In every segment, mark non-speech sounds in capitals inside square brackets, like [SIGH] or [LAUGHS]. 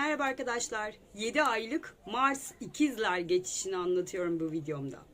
Merhaba arkadaşlar. 7 aylık Mars ikizler geçişini anlatıyorum bu videomda.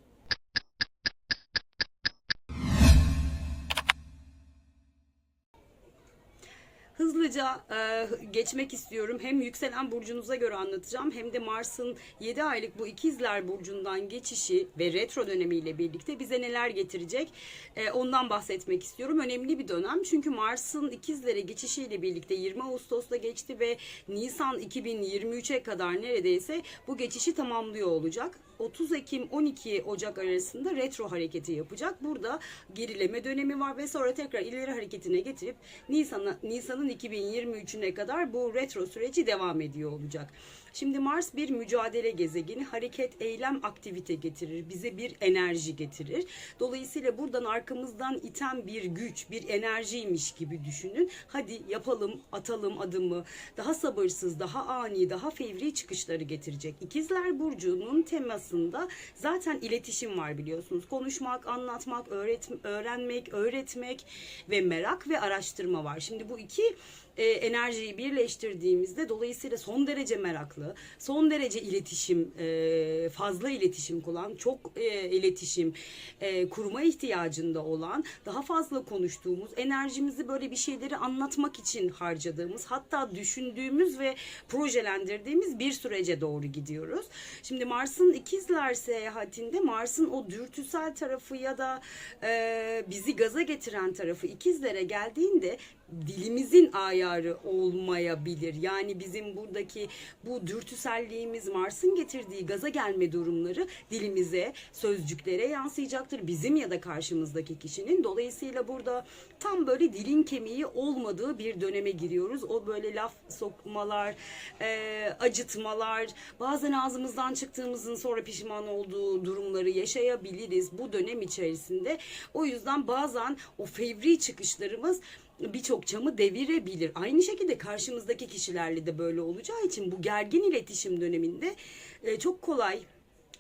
Hızlıca e, geçmek istiyorum. Hem yükselen burcunuza göre anlatacağım hem de Mars'ın 7 aylık bu ikizler burcundan geçişi ve retro dönemiyle birlikte bize neler getirecek e, ondan bahsetmek istiyorum. Önemli bir dönem çünkü Mars'ın ikizlere geçişiyle birlikte 20 Ağustos'ta geçti ve Nisan 2023'e kadar neredeyse bu geçişi tamamlıyor olacak. 30 Ekim 12 Ocak arasında retro hareketi yapacak. Burada gerileme dönemi var ve sonra tekrar ileri hareketine getirip Nisan'a Nisan'ın 2023'üne kadar bu retro süreci devam ediyor olacak. Şimdi Mars bir mücadele gezegeni, hareket, eylem, aktivite getirir. Bize bir enerji getirir. Dolayısıyla buradan arkamızdan iten bir güç, bir enerjiymiş gibi düşünün. Hadi yapalım, atalım adımı. Daha sabırsız, daha ani, daha fevri çıkışları getirecek. İkizler Burcu'nun temasında zaten iletişim var biliyorsunuz. Konuşmak, anlatmak, öğret öğrenmek, öğretmek ve merak ve araştırma var. Şimdi bu iki e, enerjiyi birleştirdiğimizde dolayısıyla son derece meraklı, son derece iletişim, e, fazla iletişim kuran, çok e, iletişim e, kurma ihtiyacında olan, daha fazla konuştuğumuz, enerjimizi böyle bir şeyleri anlatmak için harcadığımız, hatta düşündüğümüz ve projelendirdiğimiz bir sürece doğru gidiyoruz. Şimdi Mars'ın ikizler seyahatinde Mars'ın o dürtüsel tarafı ya da e, bizi gaza getiren tarafı ikizlere geldiğinde dilimizin ayarı olmayabilir. Yani bizim buradaki bu dürtüselliğimiz Mars'ın getirdiği gaza gelme durumları dilimize, sözcüklere yansıyacaktır. Bizim ya da karşımızdaki kişinin. Dolayısıyla burada tam böyle dilin kemiği olmadığı bir döneme giriyoruz. O böyle laf sokmalar, e, acıtmalar, bazen ağzımızdan çıktığımızın sonra pişman olduğu durumları yaşayabiliriz bu dönem içerisinde. O yüzden bazen o fevri çıkışlarımız birçok camı devirebilir. Aynı şekilde karşımızdaki kişilerle de böyle olacağı için bu gergin iletişim döneminde e, çok kolay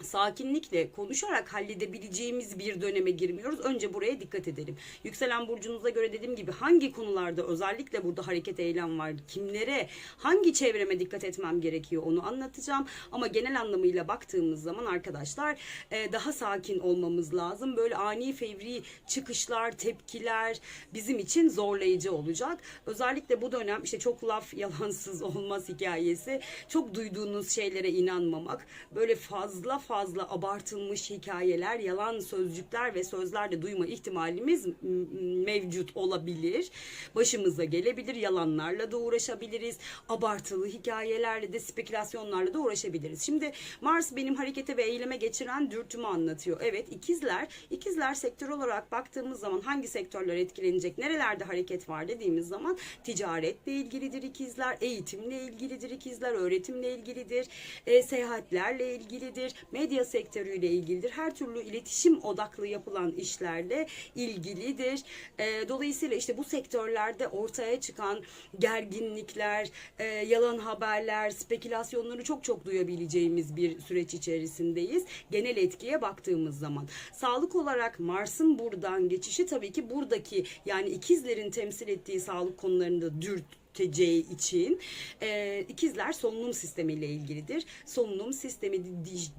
sakinlikle konuşarak halledebileceğimiz bir döneme girmiyoruz. Önce buraya dikkat edelim. Yükselen burcunuza göre dediğim gibi hangi konularda özellikle burada hareket eylem var, kimlere, hangi çevreme dikkat etmem gerekiyor onu anlatacağım. Ama genel anlamıyla baktığımız zaman arkadaşlar e, daha sakin olmamız lazım. Böyle ani fevri çıkışlar, tepkiler bizim için zorlayıcı olacak. Özellikle bu dönem işte çok laf [LAUGHS] yalansız olmaz hikayesi. Çok duyduğunuz şeylere inanmamak. Böyle fazla fazla abartılmış hikayeler, yalan sözcükler ve sözler de duyma ihtimalimiz mevcut olabilir. Başımıza gelebilir. Yalanlarla da uğraşabiliriz. Abartılı hikayelerle de spekülasyonlarla da uğraşabiliriz. Şimdi Mars benim harekete ve eyleme geçiren dürtümü anlatıyor. Evet ikizler, ikizler sektör olarak baktığımız zaman hangi sektörler etkilenecek, nerelerde hareket var dediğimiz zaman ticaretle ilgilidir ikizler, eğitimle ilgilidir ikizler, öğretimle ilgilidir, e, seyahatlerle ilgilidir, medya sektörüyle ilgilidir. Her türlü iletişim odaklı yapılan işlerle ilgilidir. E, dolayısıyla işte bu sektörlerde ortaya çıkan gerginlikler, e, yalan haberler, spekülasyonları çok çok duyabileceğimiz bir süreç içerisindeyiz. Genel etkiye baktığımız zaman. Sağlık olarak Mars'ın buradan geçişi tabii ki buradaki yani ikizlerin temsil ettiği sağlık konularında dürt tüketeceği için e, ikizler solunum sistemiyle ilgilidir. Solunum sistemi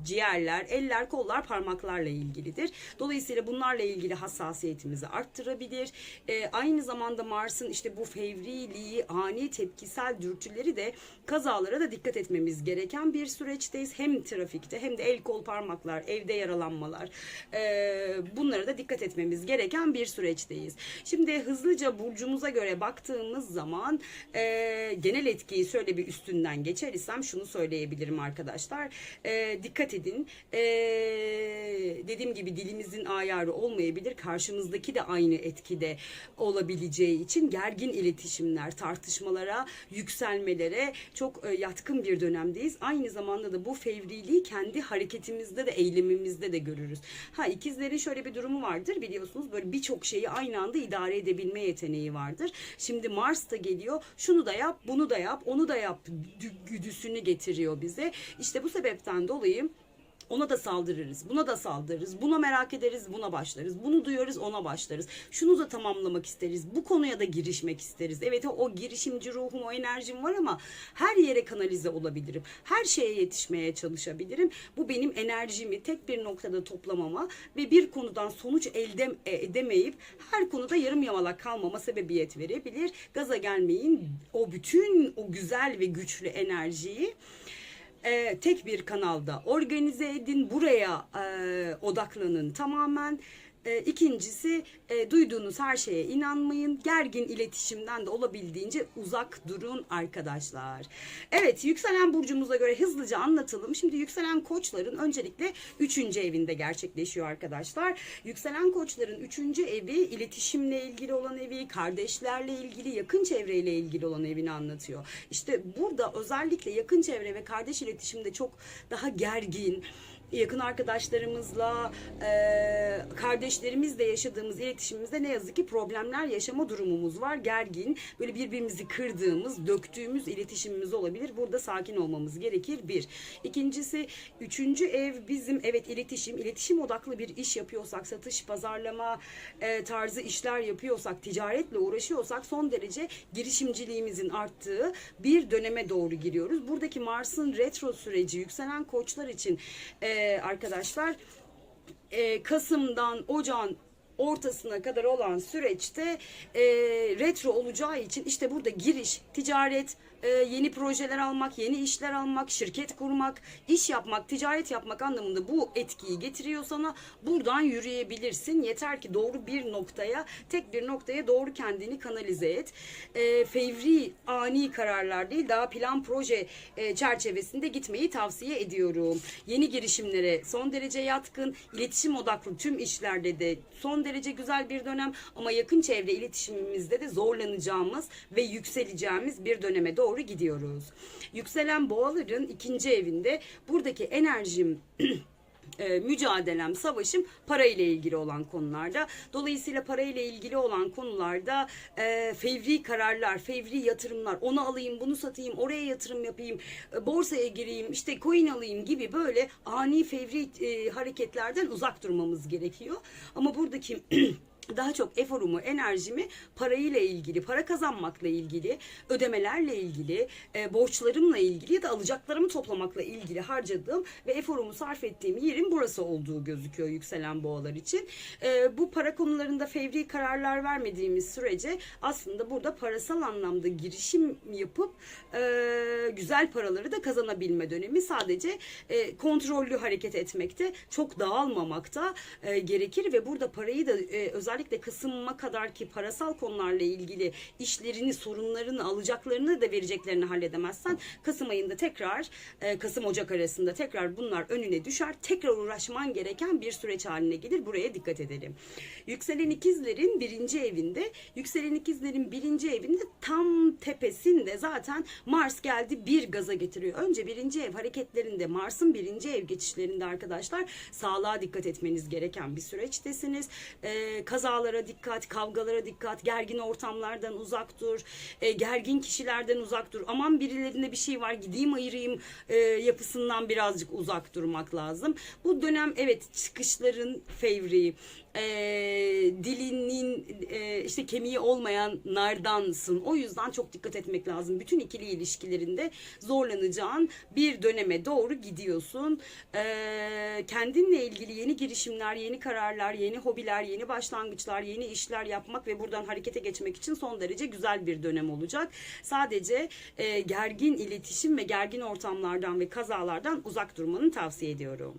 ciğerler, eller, kollar, parmaklarla ilgilidir. Dolayısıyla bunlarla ilgili hassasiyetimizi arttırabilir. E, aynı zamanda Mars'ın işte bu fevriliği, ani tepkisel dürtüleri de kazalara da dikkat etmemiz gereken bir süreçteyiz. Hem trafikte hem de el, kol, parmaklar, evde yaralanmalar e, bunlara da dikkat etmemiz gereken bir süreçteyiz. Şimdi hızlıca burcumuza göre baktığımız zaman e, genel etkiyi şöyle bir üstünden geçer isem şunu söyleyebilirim arkadaşlar. E, dikkat edin. E, dediğim gibi dilimizin ayarı olmayabilir. Karşımızdaki de aynı etkide olabileceği için gergin iletişimler, tartışmalara, yükselmelere çok e, yatkın bir dönemdeyiz. Aynı zamanda da bu fevriliği kendi hareketimizde de eylemimizde de görürüz. Ha ikizlerin şöyle bir durumu vardır biliyorsunuz böyle birçok şeyi aynı anda idare edebilme yeteneği vardır. Şimdi Mars da geliyor şunu da yap, bunu da yap, onu da yap güdüsünü getiriyor bize. İşte bu sebepten dolayı Ona da saldırırız, buna da saldırırız, buna merak ederiz, buna başlarız, bunu duyarız, ona başlarız. Şunu da tamamlamak isteriz, bu konuya da girişmek isteriz. Evet o, girişimci ruhum, o enerjim var ama her yere kanalize olabilirim. Her şeye yetişmeye çalışabilirim. Bu benim enerjimi tek bir noktada toplamama ve bir konudan sonuç elde e, edemeyip her konuda yarım yamalak kalmama sebebiyet verebilir. Gaza gelmeyin. O bütün o güzel ve güçlü enerjiyi e, tek bir kanalda organize edin. Buraya e, odaklanın tamamen. E, ikincisi e, duyduğunuz her şeye inanmayın. Gergin iletişimden de olabildiğince uzak durun arkadaşlar. Evet yükselen burcumuza göre hızlıca anlatalım. Şimdi yükselen koçların öncelikle 3. evinde gerçekleşiyor arkadaşlar. Yükselen koçların 3. evi iletişimle ilgili olan evi, kardeşlerle ilgili, yakın çevreyle ilgili olan evini anlatıyor. İşte burada özellikle yakın çevre ve kardeş iletişimde çok daha gergin, yakın arkadaşlarımızla, e, kardeşlerimizle yaşadığımız iletişimimizde ne yazık ki problemler yaşama durumumuz var. Gergin, böyle birbirimizi kırdığımız, döktüğümüz iletişimimiz olabilir. Burada sakin olmamız gerekir. Bir. İkincisi, üçüncü ev bizim evet iletişim, iletişim odaklı bir iş yapıyorsak, satış, pazarlama e, tarzı işler yapıyorsak, ticaretle uğraşıyorsak son derece girişimciliğimizin arttığı bir döneme doğru giriyoruz. Buradaki Mars'ın retro süreci yükselen koçlar için e, arkadaşlar e, Kasım'dan Ocağın ortasına kadar olan süreçte e, retro olacağı için işte burada giriş, ticaret, e, yeni projeler almak, yeni işler almak, şirket kurmak, iş yapmak, ticaret yapmak anlamında bu etkiyi getiriyor sana. Buradan yürüyebilirsin. Yeter ki doğru bir noktaya, tek bir noktaya doğru kendini kanalize et. E, fevri, ani kararlar değil, daha plan proje e, çerçevesinde gitmeyi tavsiye ediyorum. Yeni girişimlere son derece yatkın, iletişim odaklı tüm işlerde de son derece güzel bir dönem ama yakın çevre iletişimimizde de zorlanacağımız ve yükseleceğimiz bir döneme doğru gidiyoruz. Yükselen boğaların ikinci evinde buradaki enerjim [CLEARS THROAT] e, mücadelem, savaşım para ile ilgili olan konularda. Dolayısıyla para ile ilgili olan konularda e, fevri kararlar, fevri yatırımlar, onu alayım, bunu satayım, oraya yatırım yapayım, e, borsaya gireyim, işte coin alayım gibi böyle ani fevri e, hareketlerden uzak durmamız gerekiyor. Ama buradaki [CLEARS THROAT] daha çok eforumu, enerjimi parayla ilgili, para kazanmakla ilgili, ödemelerle ilgili, e, borçlarımla ilgili ya da alacaklarımı toplamakla ilgili harcadığım ve eforumu sarf ettiğim yerin burası olduğu gözüküyor yükselen boğalar için. E, bu para konularında fevri kararlar vermediğimiz sürece aslında burada parasal anlamda girişim yapıp e, güzel paraları da kazanabilme dönemi sadece e, kontrollü hareket etmekte, çok dağılmamakta e, gerekir ve burada parayı da e, özellikle Kasım'a kadar ki parasal konularla ilgili işlerini, sorunlarını, alacaklarını da vereceklerini halledemezsen Kasım ayında tekrar e, Kasım Ocak arasında tekrar bunlar önüne düşer. Tekrar uğraşman gereken bir süreç haline gelir. Buraya dikkat edelim. Yükselen ikizlerin birinci evinde, yükselen ikizlerin birinci evinde tam tepesinde zaten Mars geldi bir gaza getiriyor. Önce birinci ev hareketlerinde Mars'ın birinci ev geçişlerinde arkadaşlar sağlığa dikkat etmeniz gereken bir süreçtesiniz. Ee, kazalara dikkat, kavgalara dikkat, gergin ortamlardan uzak dur, e, gergin kişilerden uzak dur. Aman birilerinde bir şey var gideyim ayırayım e, yapısından birazcık uzak durmak lazım. Bu dönem evet çıkışların fevri, e, dilinin e, işte kemiği olmayan nardansın. O yüzden çok dikkat etmek lazım. Bütün ikili ilişkilerinde zorlanacağın bir döneme doğru gidiyorsun. E, kendinle ilgili yeni girişimler, yeni kararlar, yeni hobiler, yeni başlangıçlar, yeni işler yapmak ve buradan harekete geçmek için son derece güzel bir dönem olacak. Sadece e, gergin iletişim ve gergin ortamlardan ve kazalardan uzak durmanı tavsiye ediyorum.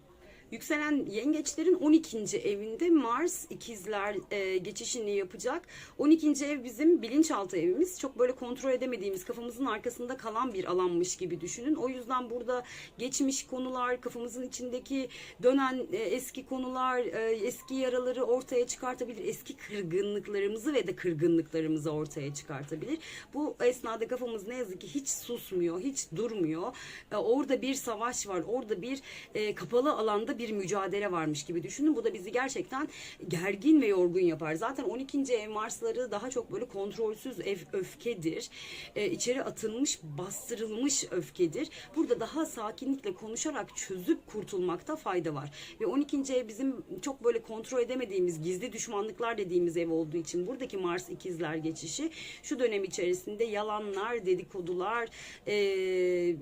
Yükselen yengeçlerin 12. evinde Mars ikizler e, geçişini yapacak. 12. ev bizim bilinçaltı evimiz. Çok böyle kontrol edemediğimiz, kafamızın arkasında kalan bir alanmış gibi düşünün. O yüzden burada geçmiş konular, kafamızın içindeki dönen e, eski konular, e, eski yaraları ortaya çıkartabilir. Eski kırgınlıklarımızı ve de kırgınlıklarımızı ortaya çıkartabilir. Bu esnada kafamız ne yazık ki hiç susmuyor, hiç durmuyor. E, orada bir savaş var, orada bir e, kapalı alanda bir mücadele varmış gibi düşünün. Bu da bizi gerçekten gergin ve yorgun yapar. Zaten 12. ev Marsları daha çok böyle kontrolsüz ev öfkedir. Ee, içeri atılmış, bastırılmış öfkedir. Burada daha sakinlikle konuşarak çözüp kurtulmakta fayda var. Ve 12. ev bizim çok böyle kontrol edemediğimiz gizli düşmanlıklar dediğimiz ev olduğu için buradaki Mars ikizler geçişi şu dönem içerisinde yalanlar, dedikodular, e,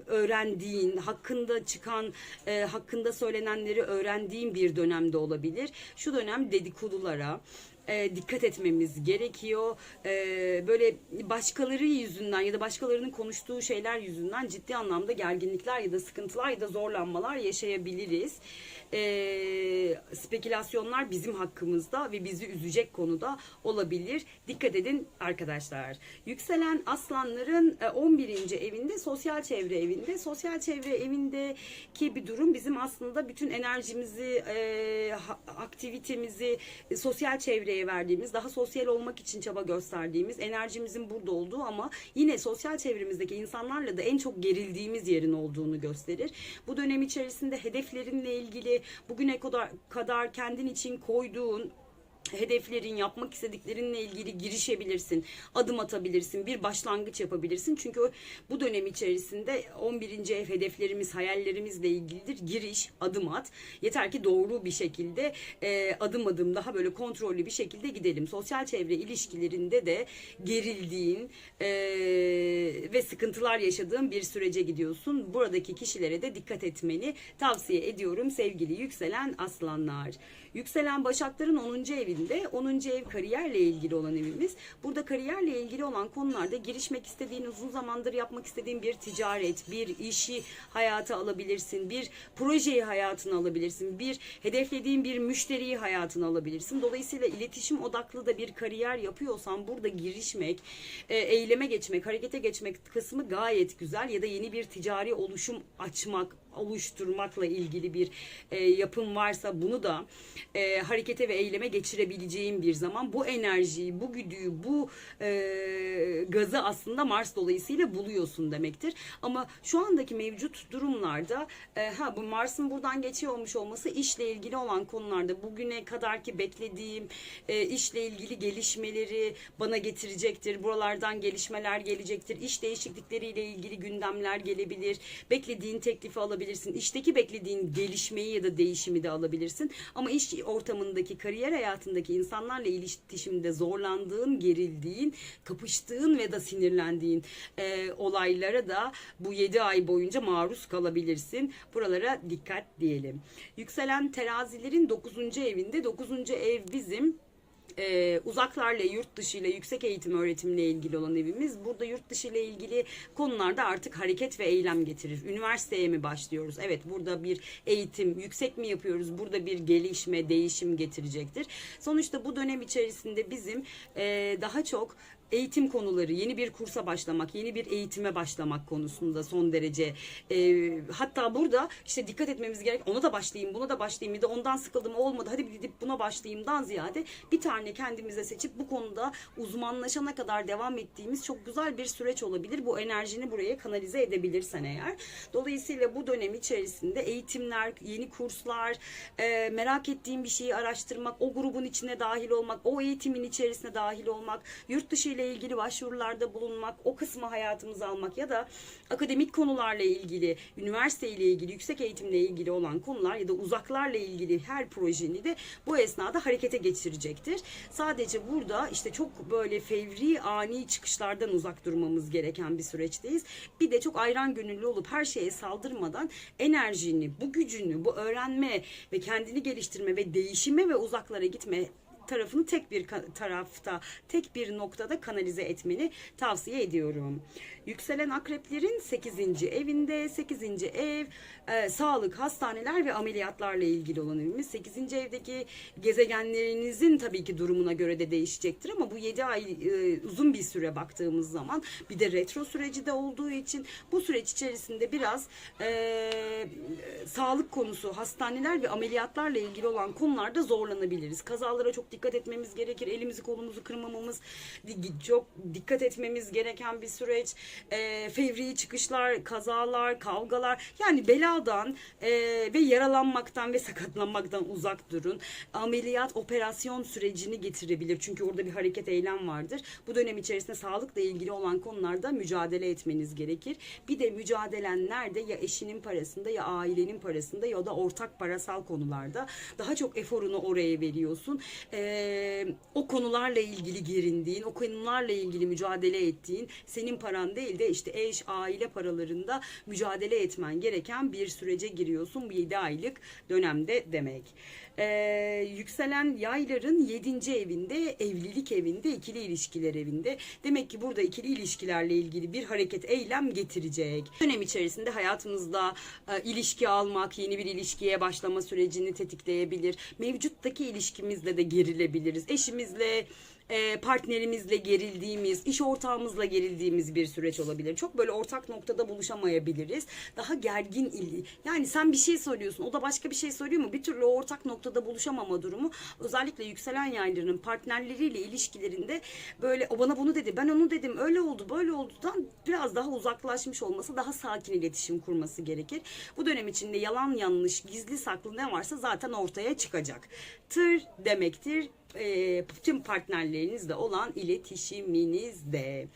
öğrendiğin, hakkında çıkan, e, hakkında söylenenleri öğrendiğin bir dönemde olabilir. Şu dönem dedikodulara, e, dikkat etmemiz gerekiyor. E, böyle başkaları yüzünden ya da başkalarının konuştuğu şeyler yüzünden ciddi anlamda gerginlikler ya da sıkıntılar ya da zorlanmalar yaşayabiliriz. E, spekülasyonlar bizim hakkımızda ve bizi üzecek konuda olabilir. Dikkat edin arkadaşlar. Yükselen aslanların e, 11. evinde sosyal çevre evinde. Sosyal çevre evindeki bir durum bizim aslında bütün enerjimizi, e, aktivitemizi e, sosyal çevreye verdiğimiz, daha sosyal olmak için çaba gösterdiğimiz, enerjimizin burada olduğu ama yine sosyal çevremizdeki insanlarla da en çok gerildiğimiz yerin olduğunu gösterir. Bu dönem içerisinde hedeflerinle ilgili bugüne kadar, kadar kendin için koyduğun hedeflerin, yapmak istediklerinle ilgili girişebilirsin, adım atabilirsin, bir başlangıç yapabilirsin. Çünkü bu dönem içerisinde 11. ev hedeflerimiz, hayallerimizle ilgilidir. Giriş, adım at. Yeter ki doğru bir şekilde e, adım adım daha böyle kontrollü bir şekilde gidelim. Sosyal çevre ilişkilerinde de gerildiğin e, ve sıkıntılar yaşadığın bir sürece gidiyorsun. Buradaki kişilere de dikkat etmeni tavsiye ediyorum sevgili yükselen aslanlar. Yükselen Başakların 10. evinde 10. ev kariyerle ilgili olan evimiz. Burada kariyerle ilgili olan konularda girişmek istediğin, uzun zamandır yapmak istediğin bir ticaret, bir işi hayata alabilirsin. Bir projeyi hayatına alabilirsin. Bir hedeflediğin bir müşteriyi hayatına alabilirsin. Dolayısıyla iletişim odaklı da bir kariyer yapıyorsan burada girişmek, e, eyleme geçmek, harekete geçmek kısmı gayet güzel ya da yeni bir ticari oluşum açmak, oluşturmakla ilgili bir e, yapım varsa bunu da e, harekete ve eyleme geçirebileceğin bir zaman bu enerjiyi, bu güdüyü, bu e, gazı aslında Mars dolayısıyla buluyorsun demektir. Ama şu andaki mevcut durumlarda e, ha bu Mars'ın buradan geçiyor olmuş olması işle ilgili olan konularda bugüne kadarki beklediğim e, işle ilgili gelişmeleri bana getirecektir. Buralardan gelişmeler gelecektir. İş değişiklikleriyle ilgili gündemler gelebilir. Beklediğin teklifi alabilirsin. İşteki beklediğin gelişmeyi ya da değişimi de alabilirsin. Ama iş ortamındaki, kariyer hayatındaki insanlarla iletişimde zorlandığın, gerildiğin, kapıştığın ve da sinirlendiğin e, olaylara da bu 7 ay boyunca maruz kalabilirsin. Buralara dikkat diyelim. Yükselen terazilerin 9. evinde 9. ev bizim e, uzaklarla yurt dışı ile yüksek eğitim öğretimle ilgili olan evimiz. Burada yurt dışı ile ilgili konularda artık hareket ve eylem getirir. Üniversiteye mi başlıyoruz? Evet burada bir eğitim yüksek mi yapıyoruz? Burada bir gelişme, değişim getirecektir. Sonuçta bu dönem içerisinde bizim e, daha çok eğitim konuları, yeni bir kursa başlamak, yeni bir eğitime başlamak konusunda son derece e, hatta burada işte dikkat etmemiz gerek. Ona da başlayayım, buna da başlayayım. Bir de ondan sıkıldım olmadı. Hadi bir gidip buna başlayayımdan ziyade bir tane kendimize seçip bu konuda uzmanlaşana kadar devam ettiğimiz çok güzel bir süreç olabilir. Bu enerjini buraya kanalize edebilirsen eğer. Dolayısıyla bu dönem içerisinde eğitimler, yeni kurslar, e, merak ettiğim bir şeyi araştırmak, o grubun içine dahil olmak, o eğitimin içerisine dahil olmak, yurt dışı ile ilgili başvurularda bulunmak, o kısmı hayatımıza almak ya da akademik konularla ilgili, üniversite ile ilgili, yüksek eğitimle ilgili olan konular ya da uzaklarla ilgili her projeni de bu esnada harekete geçirecektir. Sadece burada işte çok böyle fevri, ani çıkışlardan uzak durmamız gereken bir süreçteyiz. Bir de çok ayran gönüllü olup her şeye saldırmadan enerjini, bu gücünü, bu öğrenme ve kendini geliştirme ve değişime ve uzaklara gitme tarafını tek bir tarafta, tek bir noktada kanalize etmeni tavsiye ediyorum. Yükselen akreplerin 8. evinde, 8. ev, e, sağlık, hastaneler ve ameliyatlarla ilgili olan evimiz. 8. evdeki gezegenlerinizin tabii ki durumuna göre de değişecektir ama bu 7 ay e, uzun bir süre baktığımız zaman bir de retro süreci de olduğu için bu süreç içerisinde biraz e, sağlık konusu, hastaneler ve ameliyatlarla ilgili olan konularda zorlanabiliriz. Kazalara çok dikkat etmemiz gerekir. Elimizi kolumuzu kırmamamız çok dikkat etmemiz gereken bir süreç. E, fevri çıkışlar, kazalar, kavgalar yani beladan e, ve yaralanmaktan ve sakatlanmaktan uzak durun. Ameliyat, operasyon sürecini getirebilir. Çünkü orada bir hareket eylem vardır. Bu dönem içerisinde sağlıkla ilgili olan konularda mücadele etmeniz gerekir. Bir de mücadelen nerede? Ya eşinin parasında ya ailenin parasında ya da ortak parasal konularda. Daha çok eforunu oraya veriyorsun. Ee, o konularla ilgili gerindiğin, o konularla ilgili mücadele ettiğin, senin paran değil de işte eş, aile paralarında mücadele etmen gereken bir sürece giriyorsun. Bu 7 aylık dönemde demek. Ee, yükselen yayların 7. evinde, evlilik evinde, ikili ilişkiler evinde. Demek ki burada ikili ilişkilerle ilgili bir hareket, eylem getirecek. Dönem içerisinde hayatımızda e, ilişki almak, yeni bir ilişkiye başlama sürecini tetikleyebilir. Mevcuttaki ilişkimizle de gerilebiliriz. Eşimizle, e, partnerimizle gerildiğimiz, iş ortağımızla gerildiğimiz bir süreç olabilir. Çok böyle ortak noktada buluşamayabiliriz. Daha gergin ilgi. Yani sen bir şey soruyorsun, o da başka bir şey soruyor mu? Bir türlü o ortak noktada buluşamama durumu özellikle yükselen yaylarının partnerleriyle ilişkilerinde böyle o bana bunu dedi, ben onu dedim, öyle oldu, böyle oldudan biraz daha uzaklaşmış olması, daha sakin iletişim kurması gerekir. Bu dönem içinde yalan yanlış, gizli saklı ne varsa zaten ortaya çıkacak. Tır demektir e, tüm partnerlerinizle olan iletişiminizde.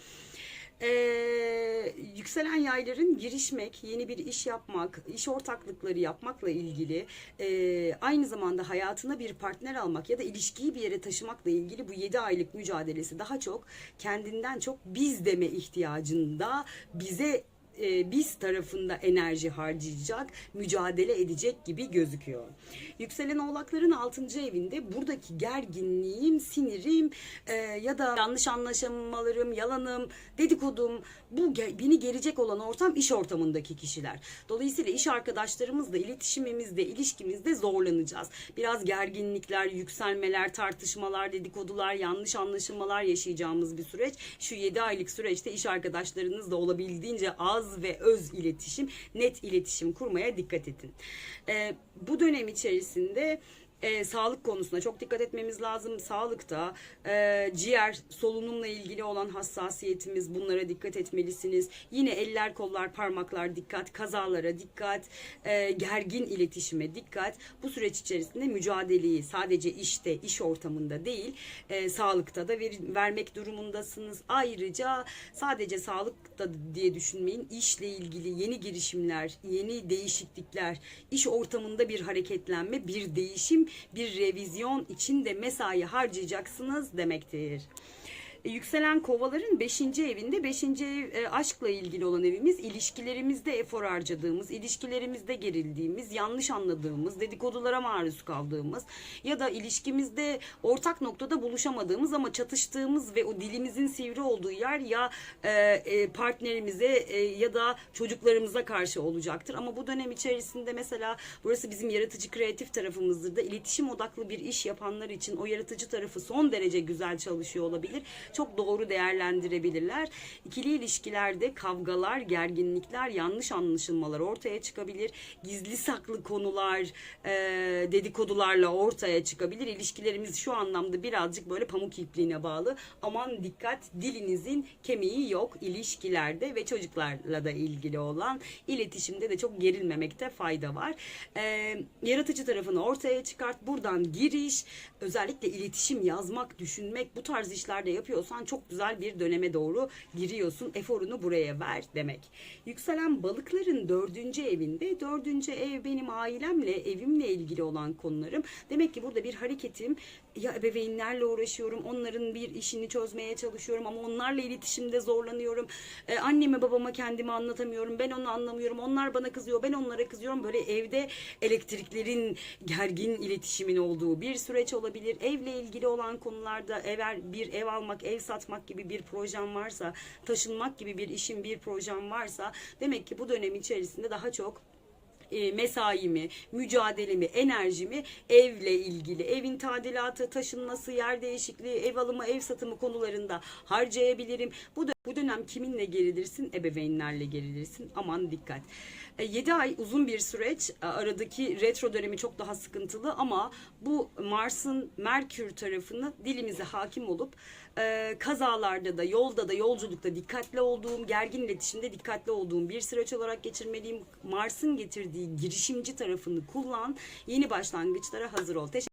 Ee, yükselen yayların girişmek, yeni bir iş yapmak, iş ortaklıkları yapmakla ilgili e, aynı zamanda hayatına bir partner almak ya da ilişkiyi bir yere taşımakla ilgili bu 7 aylık mücadelesi daha çok kendinden çok biz deme ihtiyacında bize e, biz tarafında enerji harcayacak, mücadele edecek gibi gözüküyor. Yükselen oğlakların 6. evinde buradaki gerginliğim, sinirim e, ya da yanlış anlaşılmalarım, yalanım, dedikodum bu beni gelecek olan ortam iş ortamındaki kişiler. Dolayısıyla iş arkadaşlarımızla iletişimimizde, ilişkimizde zorlanacağız. Biraz gerginlikler, yükselmeler, tartışmalar, dedikodular, yanlış anlaşılmalar yaşayacağımız bir süreç. Şu 7 aylık süreçte iş arkadaşlarınızla olabildiğince az ve öz iletişim, net iletişim kurmaya dikkat edin. Ee, bu dönem içerisinde e, sağlık konusuna çok dikkat etmemiz lazım. Sağlıkta e, ciğer, solunumla ilgili olan hassasiyetimiz bunlara dikkat etmelisiniz. Yine eller, kollar, parmaklar dikkat, kazalara dikkat, e, gergin iletişime dikkat. Bu süreç içerisinde mücadeleyi sadece işte, iş ortamında değil, e, sağlıkta da ver- vermek durumundasınız. Ayrıca sadece sağlıkta diye düşünmeyin. İşle ilgili yeni girişimler, yeni değişiklikler, iş ortamında bir hareketlenme, bir değişim, bir revizyon için de mesai harcayacaksınız demektir. E, Yükselen kovaların 5. evinde 5. ev e, aşkla ilgili olan evimiz ilişkilerimizde efor harcadığımız, ilişkilerimizde gerildiğimiz, yanlış anladığımız, dedikodulara maruz kaldığımız ya da ilişkimizde ortak noktada buluşamadığımız ama çatıştığımız ve o dilimizin sivri olduğu yer ya e, e, partnerimize e, ya da çocuklarımıza karşı olacaktır. Ama bu dönem içerisinde mesela burası bizim yaratıcı kreatif tarafımızdır da iletişim odaklı bir iş yapanlar için o yaratıcı tarafı son derece güzel çalışıyor olabilir çok doğru değerlendirebilirler. İkili ilişkilerde kavgalar, gerginlikler, yanlış anlaşılmalar ortaya çıkabilir. Gizli saklı konular, e, dedikodularla ortaya çıkabilir. İlişkilerimiz şu anlamda birazcık böyle pamuk ipliğine bağlı. Aman dikkat dilinizin kemiği yok ilişkilerde ve çocuklarla da ilgili olan iletişimde de çok gerilmemekte fayda var. E, yaratıcı tarafını ortaya çıkart. Buradan giriş, özellikle iletişim yazmak, düşünmek bu tarz işlerde yapıyorsan çok güzel bir döneme doğru giriyorsun. Eforunu buraya ver demek. Yükselen balıkların dördüncü evinde. Dördüncü ev benim ailemle, evimle ilgili olan konularım. Demek ki burada bir hareketim ya ebeveynlerle uğraşıyorum. Onların bir işini çözmeye çalışıyorum ama onlarla iletişimde zorlanıyorum. Ee, anneme babama kendimi anlatamıyorum. Ben onu anlamıyorum. Onlar bana kızıyor. Ben onlara kızıyorum. Böyle evde elektriklerin gergin iletişimin olduğu bir süreç olabilir. Evle ilgili olan konularda eğer bir ev almak, ev satmak gibi bir projem varsa, taşınmak gibi bir işin bir projem varsa demek ki bu dönem içerisinde daha çok e, mesaimi, mücadelemi, enerjimi evle ilgili, evin tadilatı, taşınması, yer değişikliği, ev alımı, ev satımı konularında harcayabilirim. Bu Bu dönem kiminle gerilirsin? Ebeveynlerle gerilirsin. Aman dikkat. 7 ay uzun bir süreç. E, Aradaki retro dönemi çok daha sıkıntılı ama bu Mars'ın Merkür tarafını dilimize hakim olup e, kazalarda da yolda da yolculukta dikkatli olduğum, gergin iletişimde dikkatli olduğum bir süreç olarak geçirmeliyim. Mars'ın getirdiği girişimci tarafını kullan. Yeni başlangıçlara hazır ol. Teşekkür